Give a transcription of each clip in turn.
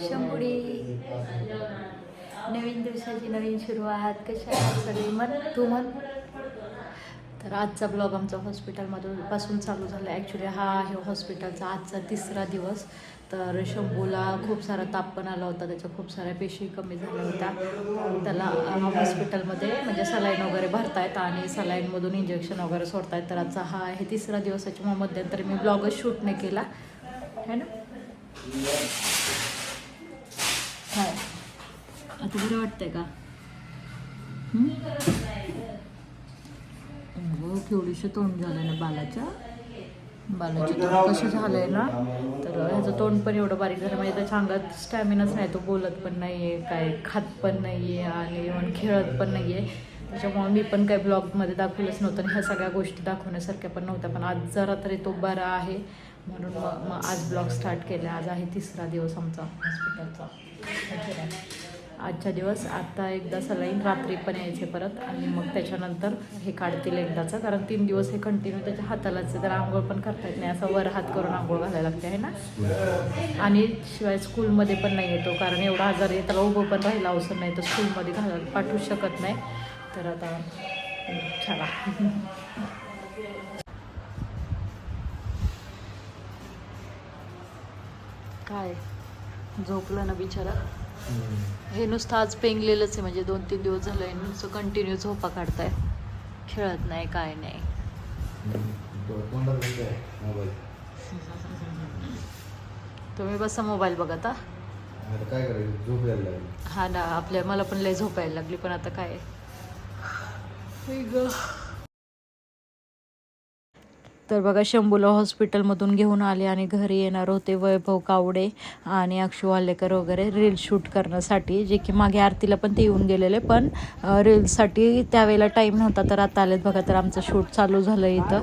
शंभुडी. नवीन दिवसाची नवीन सुरुवात. कशा आहात सगळी? मन तू मन? तर आजचा ब्लॉग आमचा हॉस्पिटलमधून पासून चालू झाला. ॲक्च्युली हा आहे हॉस्पिटलचा आजचा तिसरा दिवस. तर शंभूला खूप सारा ताप पण आला होता. त्याच्या खूप साऱ्या पेशी कमी झाल्या होत्या. त्याला हॉस्पिटलमध्ये म्हणजे सलाईन वगैरे भरतायत आणि सलाईनमधून इंजेक्शन वगैरे सोडतायत. तर आजचा हा आहे तिसरा दिवस त्याच्यामुळे मध्यंतरी मी ब्लॉगच शूट नाही केला. है ना काय आता बरं वाटतंय का? हं? अगं, केवढीशी तोंड झालंय ना बालाच्या. बालाचं तोंड कसं झालंय ना? तर ह्याचं तोंड पण एवढं बारीक झालं म्हणजे त्याच्या अंगात स्टॅमिनाच नाही तो बोलत पण नाही आहे काय खात पण नाही आहे आणि इव्हन खेळत पण नाही आहे त्याच्यामुळे मी पण काही ब्लॉगमध्ये दाखवलंच नव्हतं आणि ह्या सगळ्या गोष्टी दाखवण्यासारख्या पण नव्हत्या. पण आज जरा तरी तो बरा आहे. म्हणून मग मग आज ब्लॉग स्टार्ट केला. आज आहे तिसरा दिवस आमचा हॉस्पिटलचा. आजच्या दिवस आता एकदा सलाईन रात्री पण यायचे परत आणि मग त्याच्यानंतर हे काढतील एकदाचं कारण तीन दिवस हे कंटिन्यू त्याच्या हातालाच आहे, तर आंघोळ पण करता येत नाही. असं वर हात करून आंघोळ घालायला लागते आहे ना? आणि शिवाय स्कूलमध्ये पण नाही येतो कारण एवढा आजार आहे. त्याला उभं पण राहिला अवसर नाही तर स्कूलमध्ये घालायला पाठवू शकत नाही. तर आता चला. काय? झोपलं ना बिचारा? हे नुसतं आज पेंगलेलंच आहे म्हणजे दोन तीन दिवस झालंय नुसतं कंटिन्यू झोपा काढताय. खेळत नाही काय नाही. तुम्ही बसा मोबाईल बघत हा. काय करायचं? हा ना आपल्या मला पण लय झोपायला लागली पण आता काय गं. तर बघा शंभूला हॉस्पिटलमधून घेऊन आले आणि घरी येणार होते वैभव कावडे आणि अक्षू वालेकर वगैरे रील शूट करण्यासाठी. जे की मागे आरतीला पण ते येऊन गेलेले पण अं, रीलसाठी त्यावेळेला टाईम नव्हता तर आता आलेत बघा तर आमचं शूट चालू झालं इथं.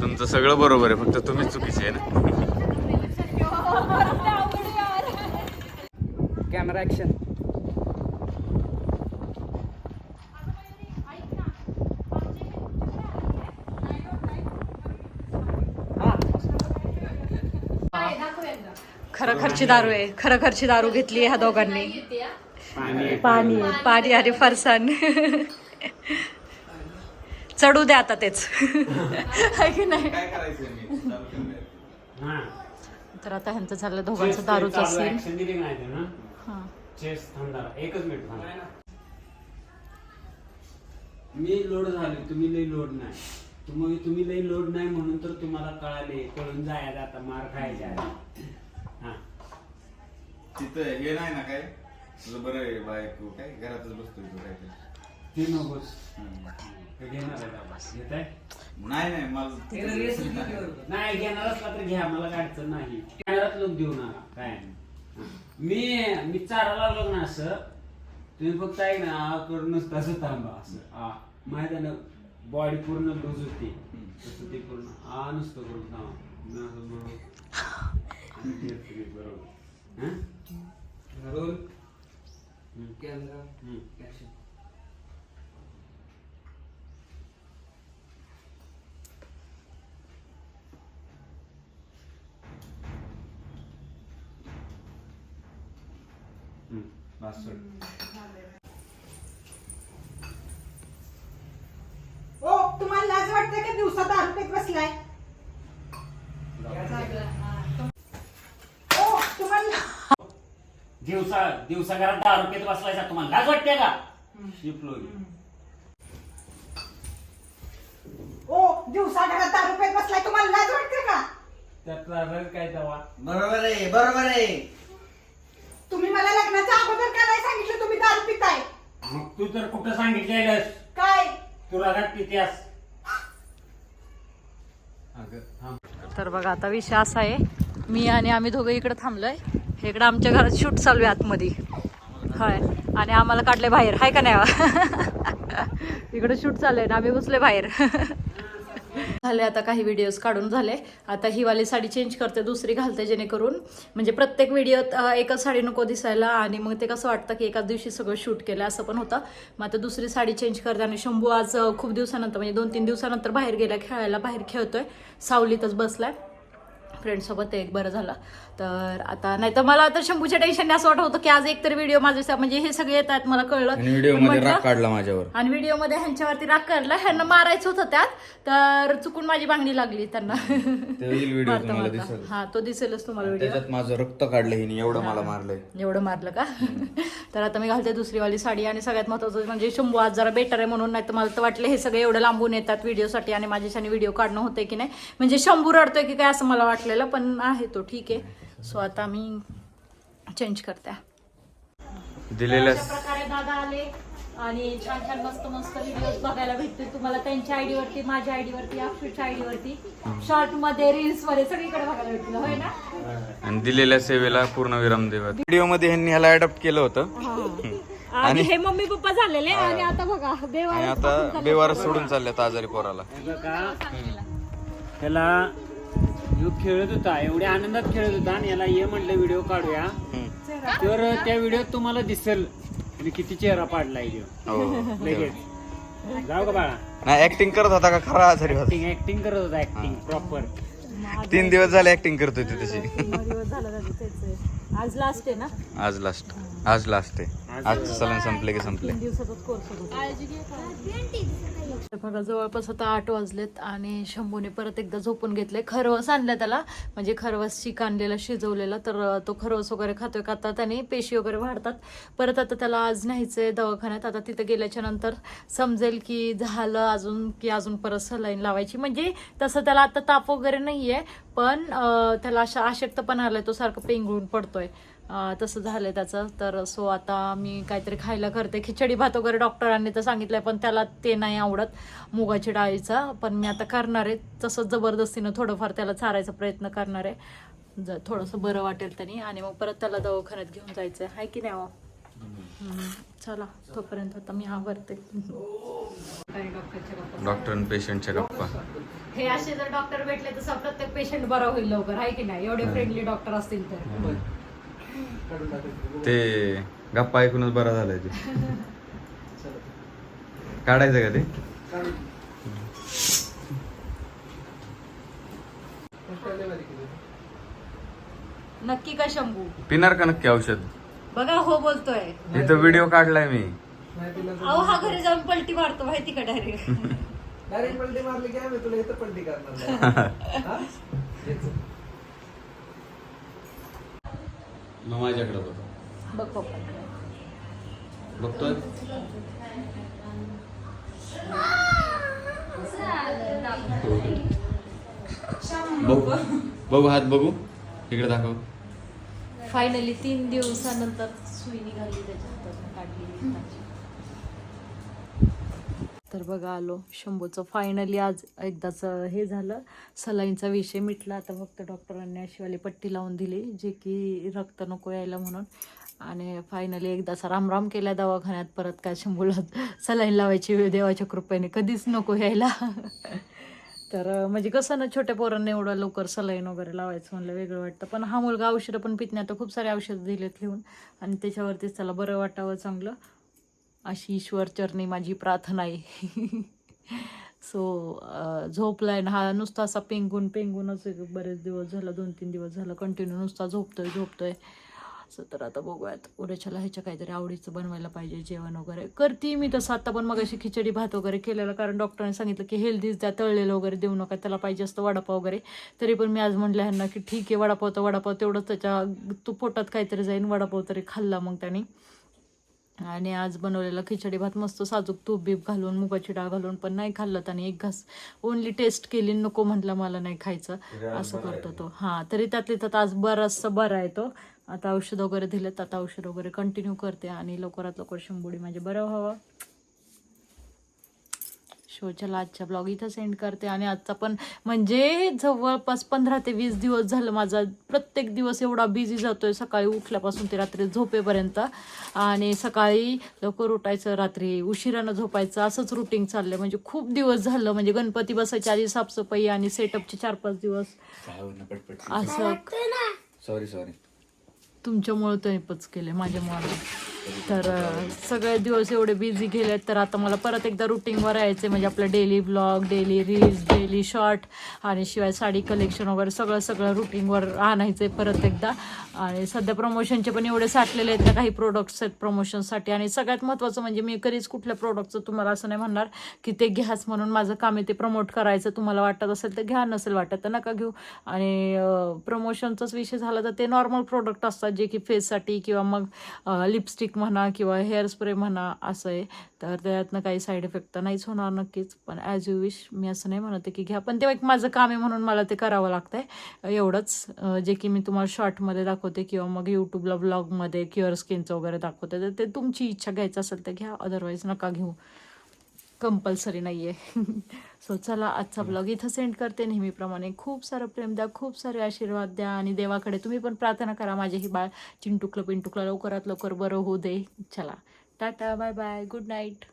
तुमचं सगळं बरोबर आहे फक्त तुम्हीच चुकीचे आहे ना? कॅमेरा ॲक्शन खरं खर्ची दारू आहे. खरं खर्ची दारू घेतली ह्या दोघांनी. पाणी पाणी आणि फरसाण. चढू द्या आता तेच. की नाही? हां. तर आता ह्यांचं झालं दोघांचं दारूचा हां. एकच मिनिट थांबा. मी लोड झाले तुम्ही लई लोड नाही. तुम्ही तुम्ही लई लोड नाही म्हणून तर तुम्हाला कळाले. कळून जायला आता. मार हा तिथं हे नाही ना काय? तुझं बरं आहे बायको काय? घरातच बसतोय तू काय ते. ती नकोस हम्म. हे घेणार आहे बाबा. घेताय नाही नाही मला नाही. घेणार असला तर घ्या. मला काय अडचण नाही. कॅमेरात लोक देऊ नका काय? नाही. मी मी चारा लागलो ना असं. तुम्ही फक्त ऐक ना आ करून नुसतं असं थांबा असं. आ माहिती आहे ना बॉडी पूर्ण लूज होती. तसं ते पूर्ण आ नुसतं करून थांबा. मी असं बरोबर. आणि ते फ्री बरोबर. हं? रोल हं. कॅमेरा. ऍक्शन हं. ओ तुम्हाला लाज वाटते का दिवसा दारू पेत बसलाय ओ तुम्हाला दिवसा दिवसा घरात दारू पेत बसलायचा तुम्हाला लाज वाटते का? शिपलो ओ दिवसा घरात दारू पेत बसलाय तुम्हाला लाज वाटते का? त्यातला रंग काय बरोबर आहे बरोबर आहे. तुम्ही मला लग्नाच्या अगोदर का नाही सांगितलं तुम्ही दारू पिताय. मग तू तर कुठं सांगितलेलंस? काय? तू रागात पित्यास. तर बघा आता विषय असा आहे. मी आणि आम्ही दोघं इकडे थांबलोय. इकडं आमच्या घरात शूट चालू आहे आतमध्ये. होय. आणि आम्हाला काढले बाहेर. हाय का नाही इकडे शूट चालू आहे ना आम्ही बसले बाहेर. झाले आता काही व्हिडिओज काढून झाले. आता ही वाली साडी चेंज करते दुसरी घालते जेणेकरून. म्हणजे प्रत्येक व्हिडिओत एकच साडी नको दिसायला आणि मग ते कसं वाटतं की एकाच दिवशी सगळं शूट केलं असं पण होतं. मग आता दुसरी साडी चेंज करते आणि शंभू आज खूप दिवसानंतर म्हणजे दोन तीन दिवसानंतर बाहेर गेला खेळायला बाहेर खेळतोय. सावलीतच बसलाय. फ्रेंडसोबत एक बरं झालं. तर आता नाही तर मला तर शंभूच्या टेन्शन असं वाटत होतं की आज एकतरी व्हिडिओ माझे म्हणजे हे सगळे येतात मला कळलं. आणि व्हिडिओमध्ये राग काढला माझ्यावर. आणि व्हिडिओमध्ये ह्यांच्यावरती राग करला ह्यांना मारायचं होतं त्यात तर चुकून माझी बांगडी लागली त्यांना. व्हिडिओ हा तो दिसेलच तुम्हाला व्हिडिओ माझं रक्त काढलं हिने एवढं मला मारलंय. एवढं मारलं का? तर आता मी घालते दुसरीवाली साडी आणि सगळ्यात महत्वाचं म्हणजे शंभू आज जरा बेटर आहे म्हणून नाही तर मला तर वाटलं हे सगळे एवढं लांबून येतात व्हिडिओसाठी आणि माझ्याशाने व्हिडिओ काढणं होते की नाही. म्हणजे शंभू रडतोय की काय असं मला वाटलेलं पण आहे तो ठीक आहे. सो आता मी चेंज करते. दिलेल्या प्रकारे दादा आले आणि छान छान मस्त मस्त व्हिडिओ बघायला भेटतील. तुम्हाला त्यांच्या आयडी वरती माझ्या आयडी वरती अक्षरच्या आयडी वरती. शॉर्टमध्ये रील्समध्ये सगळीकडे बघायला भेटतील होय ना? आणि दिलेल्या सेवेला पूर्ण विराम देवा व्हिडिओमध्ये ह्यांनी ह्याला अडॉप्ट केलं होतं. आणि हे मम्मी पप्पा झालेले आणि आता बघा देवा आता बेवार सोडून चालल्यात आजारी पोराला. हे ह्यो खेळत होता एवढ्या आनंदात खेळत होता आणि याला ये म्हटलं व्हिडिओ काढूया. तर त्या व्हिडिओत तुम्हाला दिसेल. आणि किती चेहरा पाडला ह्यो हो. लगेच. जाऊ का बाळा? नाही ऍक्टिंग करत होता का? खरा आजारी होता ऍक्टिंग ऍक्टिंग करत होता ऍक्टिंग प्रॉपर तीन दिवस झाले ऍक्टिंग करत होती तशी. आहे. आज लास्ट आहे ना? आज लास्ट आज लास्ट आहे. आज सलन संपले की संपले. तीन दिवसाचाच कोर्स होता बघा जवळपास आता आठ वाजलेत आणि शंभूने परत एकदा झोपून घेतले खरवस आणलं त्याला. म्हणजे खरवस चिक आणलेला शिजवलेला तर तो खरवस वगैरे खातोय का आता त्याने पेशी वगैरे वाढतात. परत आता त्याला आज न्यायचंय दवाखान्यात. आता तिथं गेल्याच्यानंतर समजेल की झालं अजून की अजून परत सलाईन लावायची. म्हणजे तसं त्याला आता ताप वगैरे नाहीये पण त्याला अशा आशक्तपणा आलाय तो सारखं पेंगळून पडतोय. तसं झालंय त्याचं. तर सो आता मी काहीतरी खायला करते. खिचडी भात वगैरे डॉक्टरांनी तर सांगितलंय पण त्याला ते नाही आवडत मुगाची डाळीचा. पण मी आता करणार आहे. तसं जबरदस्तीनं थोडंफार त्याला चारायचा प्रयत्न करणार आहे. ज थोडंसं बरं वाटेल त्यांनी आणि मग परत त्याला दवाखान्यात घेऊन जायचं आहे की नाही. चला तोपर्यंत आता मी आवरते डॉक्टरच्या गप्पा डॉक्टर आणि पेशंटच्या गप्पा. हे असे जर डॉक्टर भेटले तर प्रत्येक पेशंट बरा होईल लवकर. आहे की नाही? एवढे फ्रेंडली डॉक्टर असतील तर. ते गप्पा ऐकूनच बरा झालाय ते. काढायचं का ते? नक्की का शंभू? पिणार का नक्की औषध? बघा हो बोलतोय. इथं व्हिडिओ काढलाय मी. अहो हा घरी जाऊन पलटी मारतो माहिती का डायरेक्ट डायरेक्ट पलटी मारली की आम्ही तुला इथं पलटी करणार हा? तेच. मग माझ्याकडे बघ. बघ बघतोय? बघू. बघू हात बघू. इकडे दाखव. फायनली तीन दिवसानंतर सुई निघाली त्याच्या काढली. तर बघा आलो. शंभूचं फायनली आज एकदाच हे झालं. सलाईनचा विषय मिटला. आता फक्त डॉक्टरांनी अशीवाली पट्टी लावून दिली जे की रक्त नको यायला म्हणून. आणि फायनली एकदाचा रामराम केला दवाखान्यात. परत काय शंभूला सलाईन लावायची वेळ देवाच्या कृपेने. कधीच नको यायला. तर म्हणजे कसं ना छोट्या पोरांना एवढं लवकर सलाईन वगैरे लावायचं म्हणलं वेगळं वाटतं. पण हा मुलगा औषधं पण पित नाही आता खूप सारे औषधं दिलेत लिहून. आणि त्याच्यावरतीच त्याला बरं वाटावं चांगलं. अशी ईश्वरचरणी माझी प्रार्थना आहे. सो झोपलाय ना हा नुसता असा पेंगून पेंगूनच बरेच दिवस झाला दोन तीन दिवस झाला कंटिन्यू नुसता झोपतोय झोपतोय. असं तर आता बघूयात उद्याच्याला ह्याच्या काहीतरी आवडीचं बनवायला पाहिजे जेवण वगैरे. करते मी तसं आता पण मग अशी खिचडी भात वगैरे केलेला कारण डॉक्टरांनी सांगितलं की हेल्दीच द्या तळलेलं वगैरे देऊ नका त्याला पाहिजे असतं वडापाव वगैरे. तरी पण मी आज म्हटलं ह्यांना की ठीक आहे वडापाव तर वडापाव तेवढंच त्याच्या तू पोटात काहीतरी जाईन वडापाव तरी खाल्ला मग त्याने. आणि आज बनवलेला खिचडी भात मस्त साजूक तूप बीप घालून मुगाची डाळ घालून पण नाही खाल्लं त्याने. एक घास ओनली टेस्ट केली नको म्हटलं मला नाही खायचं. असं करतो तो. हां तरी त्यातली त्यात आज बराचसा बरा आहे तो. आता औषध वगैरे दिलेत आता औषध वगैरे कंटिन्यू करते आणि लवकरात लवकर शंभुडी माझे बरं व्हावं. शोच्याला आजच्या ब्लॉग इथं सेंड करते आणि आजचा पण म्हणजे जवळपास पंधरा ते वीस दिवस झालं माझा प्रत्येक दिवस एवढा बिझी जातोय. सकाळी उठल्यापासून ते रात्री झोपेपर्यंत. आणि सकाळी लवकर उठायचं रात्री उशिरानं झोपायचं असंच रुटीन चाललंय. म्हणजे खूप दिवस झालं. म्हणजे गणपती बसायच्या आधी साफसफाई आणि सेटअपचे चार पाच दिवस. असं. सॉरी सॉरी तुमच्यामुळे तरीपच केले माझ्यामुळे तर सगळे दिवस एवढे बिझी गेलेत तर आता मला परत एकदा रुटीनवर यायचे म्हणजे आपलं daily vlog daily reels daily short आणि शिवाय साडी कलेक्शन वगैरे सगळं सगळं रुटीनवर आणायचं आहे परत एकदा. आणि सध्या प्रमोशनचे पण एवढे साठलेले आहेत ना काही प्रोडक्ट्स आहेत प्रमोशनसाठी आणि सगळ्यात महत्त्वाचं म्हणजे मी कधीच कुठल्या प्रोडक्टचं तुम्हाला असं नाही म्हणणार की ते घ्याच म्हणून माझं काम आहे ते प्रमोट करायचं. तुम्हाला वाटत असेल तर घ्या नसेल वाटत तर नका घेऊ. आणि प्रमोशनचाच विषय झाला तर ते नॉर्मल प्रोडक्ट असतात जे की फेससाठी किंवा मग लिपस्टिक म्हणा किंवा हेअर स्प्रे म्हणा असं आहे तर त्यातनं काही साईड इफेक्ट तर नाहीच होणार नक्कीच. पण ॲज यू विश मी असं नाही म्हणते की घ्या. पण ते एक माझं काम आहे म्हणून मला ते करावं लागतं आहे एवढंच जे की मी तुम्हाला शॉर्टमध्ये दाखवते किंवा मग यूट्यूबला ब्लॉगमध्ये क्युअर स्किनचं वगैरे दाखवते. तर ते तुमची इच्छा घ्यायचं असेल तर घ्या. अदरवाईज नका घेऊ. कंपल्सरी नाही आहे सो चला आजचा ब्लॉग इथं सेंड करते. नेहमीप्रमाणे खूप सारं प्रेम द्या खूप सारे आशीर्वाद द्या आणि देवाकडे तुम्ही पण प्रार्थना करा. माझे ही बाळ चिंटुकलं पिंटुकलं लवकरात लवकर बरं होऊ दे. चला. Tata bye bye good night